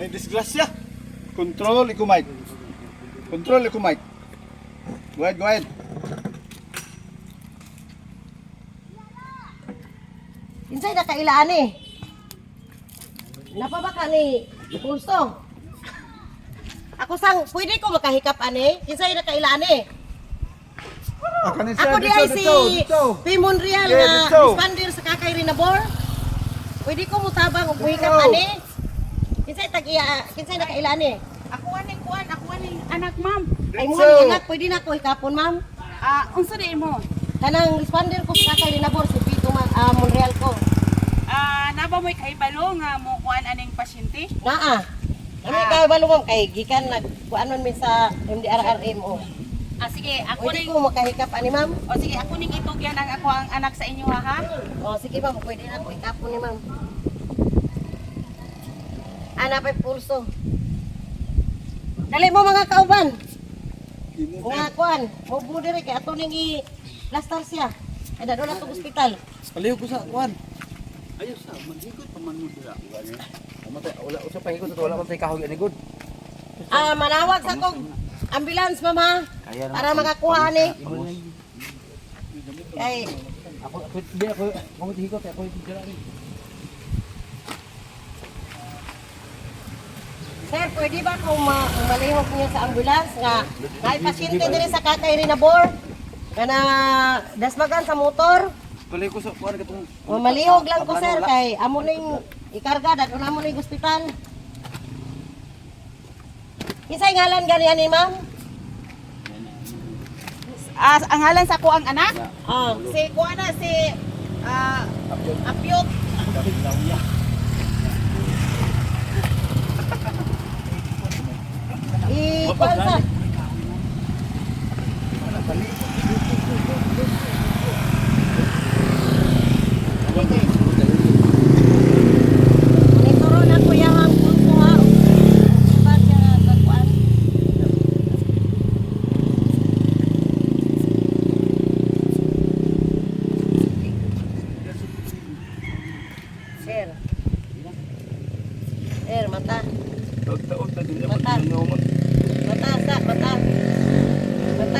May disgrasya. Control, iko mic. Control, iko mic. Go ahead, go ahead. Kinsay na kailaan eh. Napa ba ka ni Pulso? Ako sang, pwede ko makahikap ani? Kinsay na kailaan eh. Ah, kanin Ako di ay si Pimon Real dito. expander sa Kakay Rinabor. Pwede ko mutabang og muhikap Ani? Kinsay tag iya, kinsay na kailaan eh. Ako aning kuan, ako aning anak ma'am. Ay mo Dito. anak, pwede na ko hikapon ma'am. Ah, unsa di mo? Kanang expander ko sa Kakay Rinabor si Pito man ah, Monreal ko. Ah, naba mo'y kahibalo nga mo kuan aning pasyente? Naa. Kami kay balo ma'am kay gikan nag kuanon mi sa MDRRM o. Ah, sige, ako Pwede ning ko makahikap ani ma'am. O sige, ako ning itugyan ang ako ang anak sa inyo ha. O sige ma'am, pwede na ko ikapon ni ma'am. Ana pa pulso. Dali mo mga kauban. Nga kuan, mo mo dire kay ato ning i plaster siya. Ay dado na to ospital. Paliw ko sa kuan. Ayaw sa, maghigot pa man mo dira. Amatay, wala usa pa higot wala man tay kahog ani good. Ah, manawag sa kog ambulance mama Kaya na. para makakuha ni. Kay Ako ako di ako ako higot ako dira ni. Sir, pwede ba kung ma malihok niyo sa ambulance nga may pasyente diri sa Kakay Rinabor nga na dasmagan sa motor? Paliw ko sa kuan katong malihog lang ko sir kay amo ning ikarga dad na mo ning ospital. Kisay ngalan gani ani ma'am? Ah, ang halan sa ko ang anak? Ah, Si kuan na si ah Apyot. i kuan sa. Nituro na ko yang pulso ha. Ba siya nga kuan? Sir. Sir, mata. Taon na din Mata. Mata, sa, mata.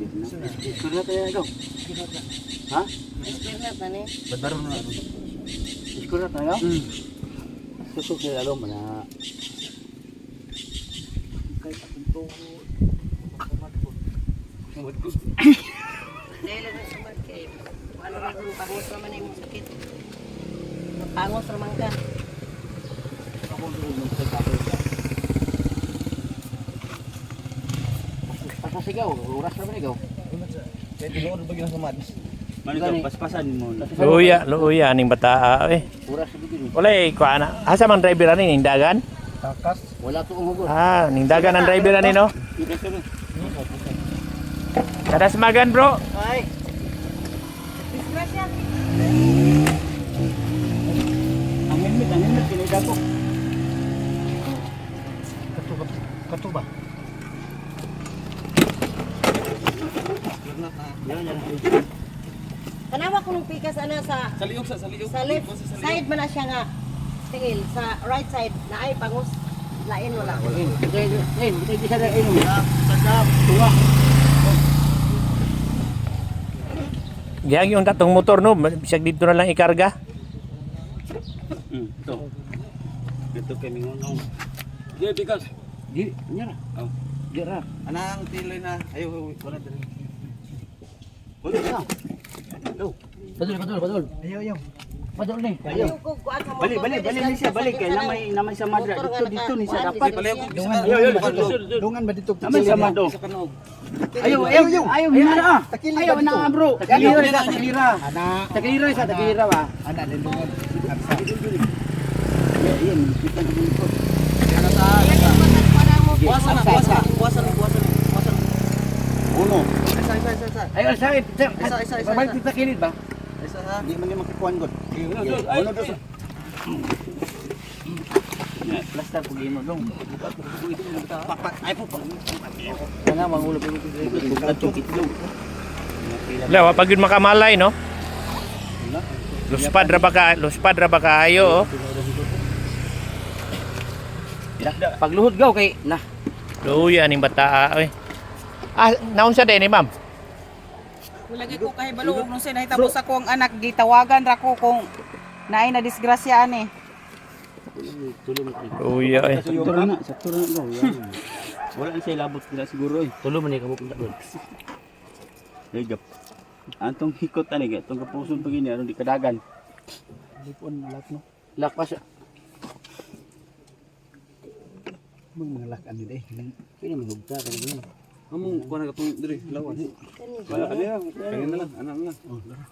ko naman nimo ang ano na wala man wala ni mga kuan diri. Pangos. Naala ba? Ginawa to pala. Isok-sok. Square na na tayo ikaw. Ha? Na ni. Na ako. Isok na tayo? Hmm. Susok na lalo man na. Kay apunto. Dahil na sa kay ano ra kung pangos naman imong sakit. Pangos naman ka. Pasasigaw, oras na ba ikaw? Kaya tinuod ba gina sa mads? Man ikaw, paspasan mo. Luya, luya ning bata eh. Oras na begini. Wala eh, kuha na. Asa man driver ani ning dagan? Takas. Wala to kung hugot. Ah, ning dagan ang driver ani no. Kadas magan bro. Ay. Ang helmet, ang helmet, pinida ko. Kato ba? Kato ba? Yan, yan. Tanawa ko nung pikas ana sa Sa liog sa, sa liog. sa left side man na siya nga tingil sa right side na ay pangos lain wala. Giyang yung tatong motor no, bisag dito na lang ikarga. Hmm, ito. Ito kay Mingonong. Di, because. Di, nyara. Oh. Di ra. Anang tiloy na. Ayo, wala diri. Wala na. Hello. Padul, padul, padul. Ayo, ayo. Padul ni. Ayaw. Balik, balik, balik ni siya, balik. Kaya namay, namay sa madra. Dito, dito ni siya dapat. Ayaw, ayaw, dungan, ba dito? Namay sa kanog. Ayaw, ayaw, ayaw. Ayaw. Takili Ayaw na bro. Takilira sa, takilira. Takilira sa, takilira ba? ana din dungan. Arsa. Yan, yan. Kita sa Ayaw ko kuan mo Buwasan na, buwasan na, buwasan na, buwasan na, buwasan na. Uno. Isa, isa, isa, isa. Ay, sa akin. Isa, isa, isa, isa. Babalik kita kilid ba? Isa ha. Di man yung makikuhan god. Ay, Uno, dos. Plaster po gino dong. Pakpak. Ay po. Kana mangulog ko dito. Bukat tukit dong. Lawa pag yun makamalay no. Luspad ra ba ka, luspad ra ba kaayo oh. Pagluhod gaw kay na. Luya ning bata oy. Ah, naon sa din ni ma'am? Lagi ko kay balo nung sa nahitabo sa kong anak gitawagan ra ko kung naay na disgrasya ani. Luya oy. Sakto na, sakto na gaw. Wala na siya labot nila siguro eh. Tulo man kamo punta doon. Legap. Antong hikot ani ga, tong kapuson pag ini aron di kadagan. Lipon lak no. Lakpas. Mga mga lak ani day. Pili mo hugta ka na. Among kuha na katong diri lawan. Wala ka niya. Kanya na lang, anak na lang.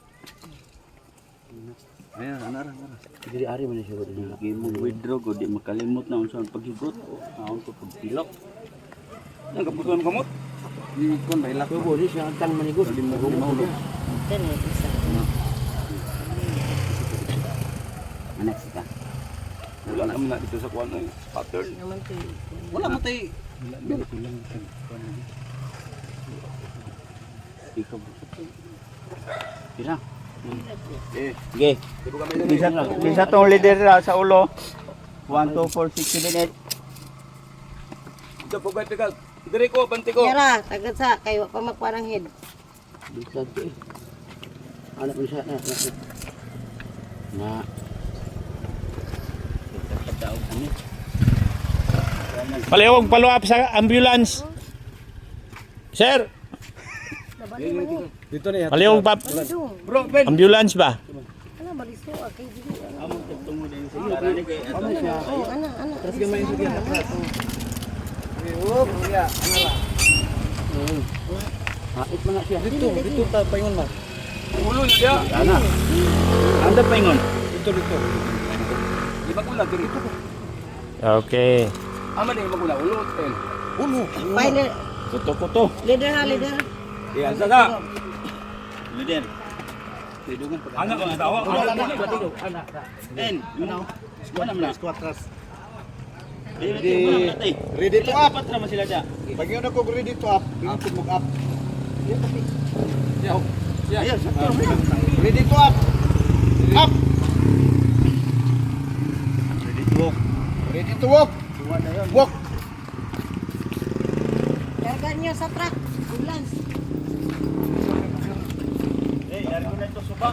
Ayan, anak ra, anak. Diri ari man siya gud. Lagi mo withdraw gud di makalimot na unsa ang paghigot. Aon ko pagpilok. Ang kaputuan kamot. Di kon bay lak. Ko di siya tan manigot. Di mo mahulog. Yan eh, isa. Anak sita. Wala naman na dito sa kuan ay pattern. Naman to eh. Wala mo tay. Ikaw. Pira. Eh, okay. Bisa bisa tong leader ra sa ulo. 1 2 4 6 7 8. Ito po kayo pikas. Diri ko, banti ko. Yara, tagad sa, kayo pa magparang head. Bisa to eh. Anak mo siya. Na. Na. Pagkataog kami. Follow up sa ambulance. Sir, Dito na palihog pa Bro, Ben. ambulance ba? Ano, baliso, ah, kay Dili. ano. Among tugtong mo din sa iyo. kay ano siya. Oh, ano, ano. Tapos gamay sa diyan. Up, ya. Hait man na siya. Dito, dito ta paingon ma. Ulo niya. Ana. Anda pa ingon. Dito dito. Di ba kula diri? Okay. Ama din magula ulo ten. Bye, leader. Kuto kuto. Leader ha, leader. Iya sa Leader. Anak ang tawa. Anak. En, ano? Man na? Squatras. Ready. Ready to up. Apat naman sila dia. Pag yun ako ready to up, pinipin mo up. Ya. Ya, ya. Ready to up. Up. Ready to walk. Ready to walk. Walk. Karga niyo sa truck. Ambulance. Eh, dari ko na ito suba.